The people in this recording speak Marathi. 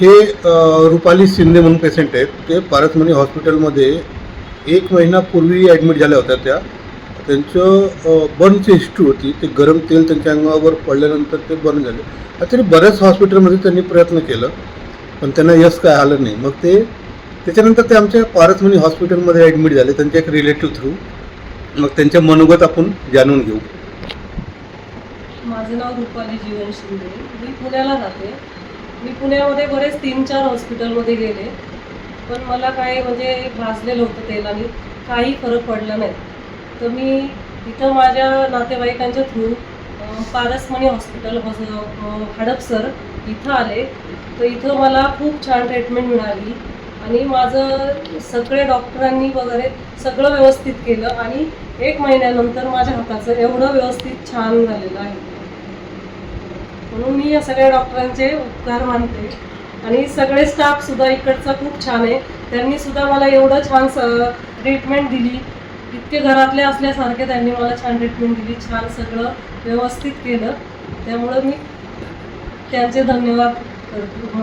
हे रुपाली शिंदे म्हणून पेशंट आहेत. ते पारसमणी हॉस्पिटलमध्ये एक महिनापूर्वी ॲडमिट झाल्या होत्या त्या. त्यांचं बर्नची हिस्ट्री होती ते गरम तेल त्यांच्या अंगावर पडल्यानंतर ते बर्न झाले. तरी बऱ्याच हॉस्पिटलमध्ये त्यांनी प्रयत्न केलं पण त्यांना यश काय आलं नाही. मग ते त्याच्यानंतर ते आमच्या पारसमणी हॉस्पिटलमध्ये ॲडमिट झाले. त्यांच्या एक रिलेटिव्ह थ्रू मग त्यांच्या मनोगत आपण जाणून घेऊ. माझं नाव रुपाली जीवन शिंदे. मी पुण्याला जाते. मी पुण्यामध्ये बरेच तीन चार हॉस्पिटलमध्ये गेले. पण मला काय म्हणजे भाजलेलं होतं तेलाने. काही फरक पडला नाही. तर मी इथं माझ्या नातेवाईकांच्या थ्रू पारसमणी हॉस्पिटल हडपसर इथं आले. तर इथं मला खूप छान ट्रीटमेंट मिळाली. आणि माझं सगळे डॉक्टरांनी वगैरे सगळं व्यवस्थित केलं आणि एक महिन्यानंतर माझ्या हाताचं एवढं व्यवस्थित छान झालेलं आहे. म्हणून मी या सगळ्या डॉक्टरांचे उपकार मानते. आणि सगळे स्टाफ सुद्धा इकडचा खूप छान आहे. त्यांनी सुद्धा मला एवढं छान ट्रीटमेंट दिली. इतके घरातले असल्यासारखे त्यांनी मला छान ट्रीटमेंट दिली छान सगळं व्यवस्थित केलं. त्यामुळं मी त्यांचे धन्यवाद करतो.